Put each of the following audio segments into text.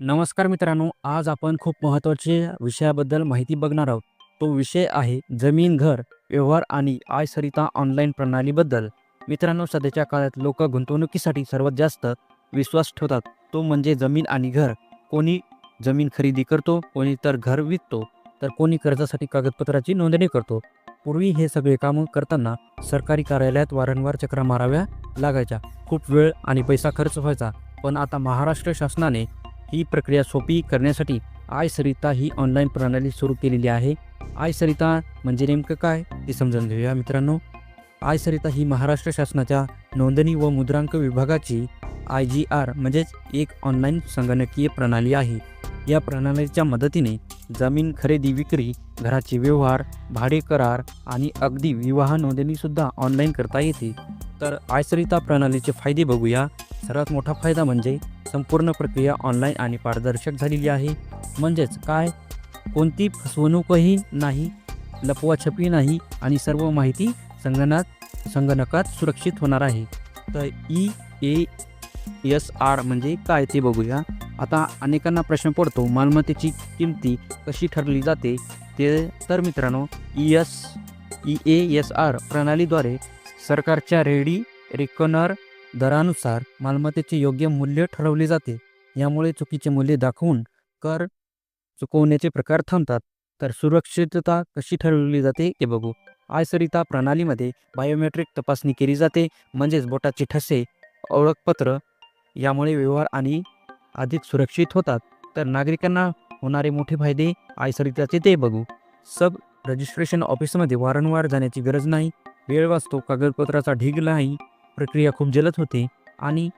नमस्कार मित्रांनो आज आपण खूप महत्त्वाच्या विषयाबद्दल माहिती बघणार आहोत. तो विषय आहे जमीन घर व्यवहार आणि आय सरिता ऑनलाईन प्रणालीबद्दल. मित्रांनो सध्याच्या काळात लोक गुंतवणुकीसाठी सर्वात जास्त विश्वास ठेवतात. तो म्हणजे जमीन आणि घर. कोणी जमीन खरेदी करतो कोणी तर घर विकतो तर कोणी कर्जासाठी कागदपत्राची नोंदणी करतो. पूर्वी हे सगळे कामं करताना सरकारी कार्यालयात वारंवार चक्रा माराव्या लागायच्या. खूप वेळ आणि पैसा खर्च व्हायचा. पण आता महाराष्ट्र शासनाने ही प्रक्रिया सोपी करण्यासाठी आय सरिता ही ऑनलाईन प्रणाली सुरू केलेली आहे. आय सरिता म्हणजे नेमकं काय ते समजून घेऊया मित्रांनो. आय सरिता ही महाराष्ट्र शासनाच्या नोंदणी व मुद्रांक विभागाची आय जी आर म्हणजेच एक ऑनलाईन संगणकीय प्रणाली आहे. या प्रणालीच्या मदतीने जमीन खरेदी विक्री घराचे व्यवहार भाडे करार आणि अगदी विवाह नोंदणीसुद्धा ऑनलाईन करता येते. तर आयसरिता प्रणालीचे फायदे बघूया. सर्वात मोठा फायदा म्हणजे संपूर्ण प्रक्रिया ऑनलाईन आणि पारदर्शक झालेली आहे. म्हणजेच काय? कोणती फसवणूकही नाही लपवाछपी नाही आणि सर्व माहिती संगणकात संगणकात सुरक्षित होणार आहे. तर ई ए एस आर म्हणजे काय ते बघूया. आता अनेकांना प्रश्न पडतो मालमत्तेची किमती कशी ठरली जाते? ते तर मित्रांनो E S E A S R प्रणालीद्वारे सरकारच्या रेडी रेकनर दरानुसार मालमत्तेचे योग्य मूल्य ठरवले जाते. यामुळे चुकीचे मूल्य दाखवून कर चुकवण्याचे प्रकार थांबतात. तर सुरक्षितता कशी ठरवली जाते ते बघू. आयसरिता प्रणालीमध्ये बायोमेट्रिक तपासणी केली जाते म्हणजेच बोटाचे ठसे ओळखपत्र यामुळे व्यवहार आणि अधिक सुरक्षित होतात. तर नागरिकांना होणारे मोठे फायदे आयसरिताचे ते बघू. सब रजिस्ट्रेशन ऑफिसमध्ये वारंवार जाण्याची गरज नाही. वेळ वाचतो कागदपत्राचा ढीग नाही. प्रक्रिया खूप जलद होते आणि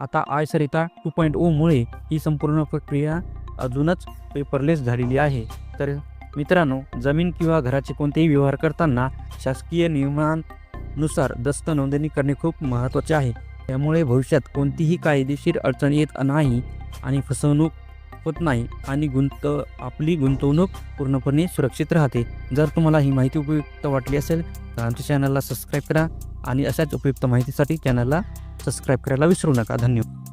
आता आय सरिता टू पॉईंट ओमुळे ही संपूर्ण प्रक्रिया अजूनच पेपरलेस झालेली आहे. तर मित्रांनो जमीन किंवा घराचे कोणतेही व्यवहार करताना शासकीय नियमांनुसार दस्त नोंदणी करणे खूप महत्त्वाचे आहे. त्यामुळे भविष्यात कोणतीही कायदेशीर अडचण येत नाही आणि फसवणूक होत नाही आणि गुंत आपली गुंतवणूक पूर्णपणे सुरक्षित राहते. जर तुम्हाला ही माहिती उपयुक्त वाटली असेल तर आमच्या चॅनलला सबस्क्राईब करा. आणि अशाच उपयुक्त माहितीसाठी चॅनलला सबस्क्राईब करायला विसरू नका. धन्यवाद.